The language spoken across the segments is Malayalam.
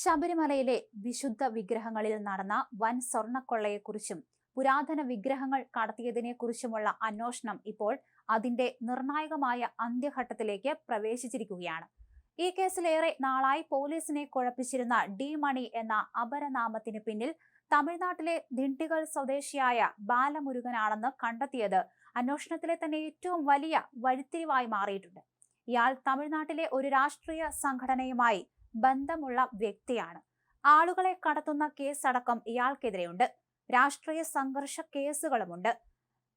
ശബരിമലയിലെ വിശുദ്ധ വിഗ്രഹങ്ങളിൽ നടന്ന വൻ സ്വർണക്കൊള്ളയെക്കുറിച്ചും പുരാതന വിഗ്രഹങ്ങൾ കടത്തിയതിനെക്കുറിച്ചുമുള്ള അന്വേഷണം ഇപ്പോൾ അതിന്റെ നിർണായകമായ അന്ത്യഘട്ടത്തിലേക്ക് പ്രവേശിച്ചിരിക്കുകയാണ്. ഈ കേസിലേറെ നാളായി പോലീസിനെ കുഴപ്പിച്ചിരുന്ന ഡി മണി എന്ന അപരനാമത്തിന് പിന്നിൽ തമിഴ്നാട്ടിലെ ദിണ്ടികൾ സ്വദേശിയായ ബാലമുരുകനാണെന്ന് കണ്ടെത്തിയത് അന്വേഷണത്തിലെ തന്നെ ഏറ്റവും വലിയ വഴിത്തിരിവായി മാറിയിട്ടുണ്ട്. ഇയാൾ തമിഴ്നാട്ടിലെ ഒരു രാഷ്ട്രീയ സംഘടനയുമായി ബന്ധമുള്ള വ്യക്തിയാണ്. ആളുകളെ കടത്തുന്ന കേസ് കേസടക്കം ഇയാൾക്കെതിരെയുണ്ട്. രാഷ്ട്രീയ സംഘർഷ കേസുകളുമുണ്ട്.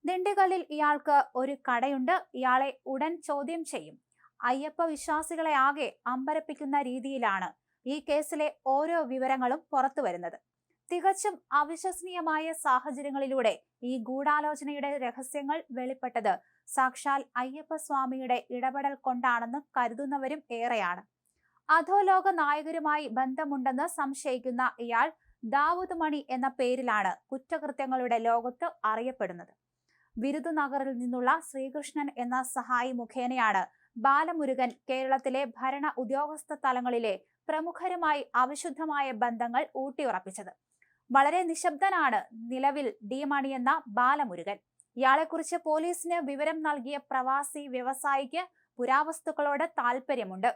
ദിണ്ടിഗലിൽ ഇയാൾക്ക് ഒരു കടയുണ്ട്. ഇയാളെ ഉടൻ ചോദ്യം ചെയ്യും. അയ്യപ്പ വിശ്വാസികളെ ആകെ അമ്പരപ്പിക്കുന്ന രീതിയിലാണ് ഈ കേസിലെ ഓരോ വിവരങ്ങളും പുറത്തു വരുന്നത്. തികച്ചും അവിശ്വസനീയമായ സാഹചര്യങ്ങളിലൂടെ ഈ ഗൂഢാലോചനയുടെ രഹസ്യങ്ങൾ വെളിപ്പെട്ടത് സാക്ഷാൽ അയ്യപ്പ സ്വാമിയുടെ ഇടപെടൽ കൊണ്ടാണെന്ന് കരുതുന്നവരും ഏറെയാണ്. അധോലോക നായകരുമായി ബന്ധമുണ്ടെന്ന് സംശയിക്കുന്ന ഇയാൾ ദാവൂദ് മണി എന്ന പേരിലാണ് കുറ്റകൃത്യങ്ങളുടെ ലോകത്ത് അറിയപ്പെടുന്നത്. വിരുദുനഗറിൽ നിന്നുള്ള ശ്രീകൃഷ്ണൻ എന്ന സഹായി മുഖേനയാണ് ബാലമുരുകൻ കേരളത്തിലെ ഭരണ ഉദ്യോഗസ്ഥ തലങ്ങളിലെ പ്രമുഖരുമായി അവിശുദ്ധമായ ബന്ധങ്ങൾ ഊട്ടിയുറപ്പിച്ചത്. വളരെ നിശബ്ദനാണ് നിലവിൽ ഡി മണി എന്ന ബാലമുരുകൻ. ഇയാളെക്കുറിച്ച് പോലീസിന് വിവരം നൽകിയ പ്രവാസി വ്യവസായിക്ക് പുരാവസ്തുക്കളോട് താല്പര്യമുണ്ട്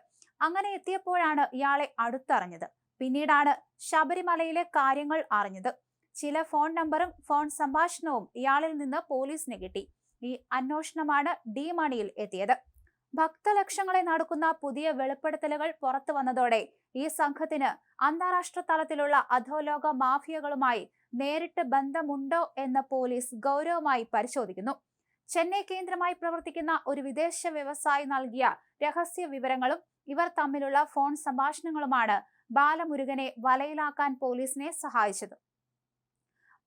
അങ്ങനെ എത്തിയപ്പോഴാണ് ഇയാളെ അടുത്തറിഞ്ഞത്. പിന്നീടാണ് ശബരിമലയിലെ കാര്യങ്ങൾ അറിഞ്ഞത്. ചില ഫോൺ നമ്പറും ഫോൺ സംഭാഷണവും ഇയാളിൽ നിന്ന് പോലീസിന് കിട്ടി. ഈ അന്വേഷണമാണ് ഡി മണിയിൽ എത്തിയത്. ഭക്തലക്ഷങ്ങളെ നടക്കുന്ന പുതിയ വെളിപ്പെടുത്തലുകൾ പുറത്തു വന്നതോടെ ഈ സംഘത്തിന് അന്താരാഷ്ട്ര തലത്തിലുള്ള അധോലോക മാഫിയകളുമായി നേരിട്ട് ബന്ധമുണ്ടോ എന്ന് പോലീസ് ഗൗരവമായി പരിശോധിക്കുന്നു. ചെന്നൈ കേന്ദ്രമായി പ്രവർത്തിക്കുന്ന ഒരു വിദേശ വ്യവസായി നൽകിയ രഹസ്യ വിവരങ്ങളും ഇവർ തമ്മിലുള്ള ഫോൺ സംഭാഷണങ്ങളുമാണ് ബാലമുരുകനെ വലയിലാക്കാൻ പോലീസിനെ സഹായിച്ചത്.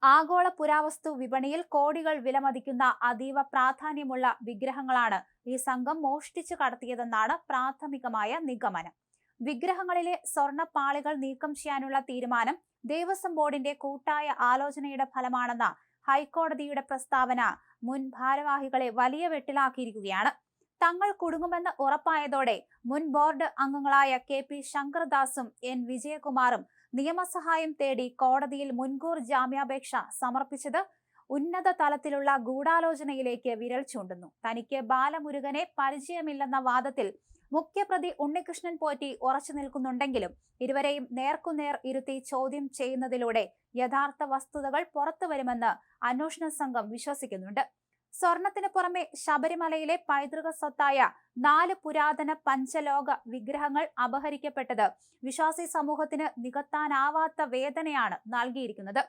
ആഗോള പുരാവസ്തു വിപണിയിൽ കോടികൾ വിലമതിക്കുന്ന അതീവ പ്രാധാന്യമുള്ള വിഗ്രഹങ്ങളാണ് ഈ സംഘം മോഷ്ടിച്ചു കടത്തിയതെന്നാണ് പ്രാഥമികമായ നിഗമനം. വിഗ്രഹങ്ങളിലെ സ്വർണപ്പാളികൾ നീക്കം ചെയ്യാനുള്ള തീരുമാനം ദേവസ്വം ബോർഡിന്റെ കൂട്ടായ ആലോചനയുടെ ഫലമാണെന്ന ഹൈക്കോടതിയുടെ പ്രസ്താവന മുൻ ഭാരവാഹികളെ വലിയ വെട്ടിലാക്കിയിരിക്കുകയാണ്. തങ്ങൾ കുടുങ്ങുമെന്ന് ഉറപ്പായതോടെ മുൻ ബോർഡ് അംഗങ്ങളായ കെ പി ശങ്കർദാസും എൻ വിജയകുമാറും നിയമസഹായം തേടി കോടതിയിൽ മുൻകൂർ ജാമ്യാപേക്ഷ സമർപ്പിച്ചത് ഉന്നത തലത്തിലുള്ള ഗൂഢാലോചനയിലേക്ക് വിരൽ ചൂണ്ടുന്നു. തനിക്ക് ബാലമുരുകനെ പരിചയമില്ലെന്ന വാദത്തിൽ മുഖ്യപ്രതി ഉണ്ണികൃഷ്ണൻ പോറ്റി ഉറച്ചു നിൽക്കുന്നുണ്ടെങ്കിലും ഇരുവരെയും നേർക്കുനേർ ഇരുത്തി ചോദ്യം ചെയ്യുന്നതിലൂടെ യഥാർത്ഥ വസ്തുതകൾ പുറത്തു വരുമെന്ന് അന്വേഷണ സംഘം വിശ്വസിക്കുന്നുണ്ട്. സ്വർണത്തിന് പുറമെ ശബരിമലയിലെ പൈതൃക സ്വത്തായ നാല് പുരാതന പഞ്ചലോക വിഗ്രഹങ്ങൾ അപഹരിക്കപ്പെട്ടത് വിശ്വാസി സമൂഹത്തിന് നികത്താനാവാത്ത വേദനയാണ് നൽകിയിരിക്കുന്നത്.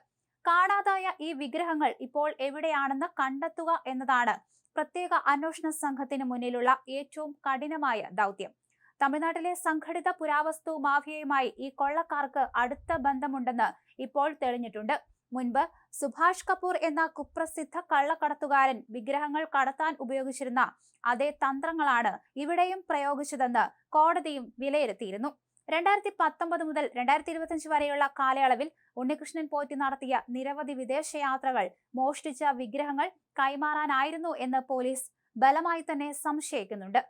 കാണാതായ ഈ വിഗ്രഹങ്ങൾ ഇപ്പോൾ എവിടെയാണെന്ന് കണ്ടെത്തുക എന്നതാണ് പ്രത്യേക അന്വേഷണ സംഘത്തിന് മുന്നിലുള്ള ഏറ്റവും കഠിനമായ ദൗത്യം. തമിഴ്നാട്ടിലെ സംഘടിത പുരാവസ്തു മാഫിയയുമായി ഈ കൊള്ളക്കാർക്ക് അടുത്ത ബന്ധമുണ്ടെന്ന് ഇപ്പോൾ തെളിഞ്ഞിട്ടുണ്ട്. മുൻപ് സുഭാഷ് കപൂർ എന്ന കുപ്രസിദ്ധ കള്ളക്കടത്തുകാരൻ വിഗ്രഹങ്ങൾ കടത്താൻ ഉപയോഗിച്ചിരുന്ന അതേ തന്ത്രങ്ങളാണ് ഇവിടെയും പ്രയോഗിച്ചതെന്ന് കോടതിയും വിലയിരുത്തിയിരുന്നു. രണ്ടായിരത്തി പത്തൊമ്പത് മുതൽ രണ്ടായിരത്തി ഇരുപത്തിയഞ്ച് വരെയുള്ള കാലയളവിൽ ഉണ്ണികൃഷ്ണൻ പോറ്റി നടത്തിയ നിരവധി വിദേശയാത്രകൾ മോഷ്ടിച്ച വിഗ്രഹങ്ങൾ കൈമാറാനായിരുന്നു എന്ന് പോലീസ് ബലമായി തന്നെ സംശയിക്കുന്നുണ്ട്.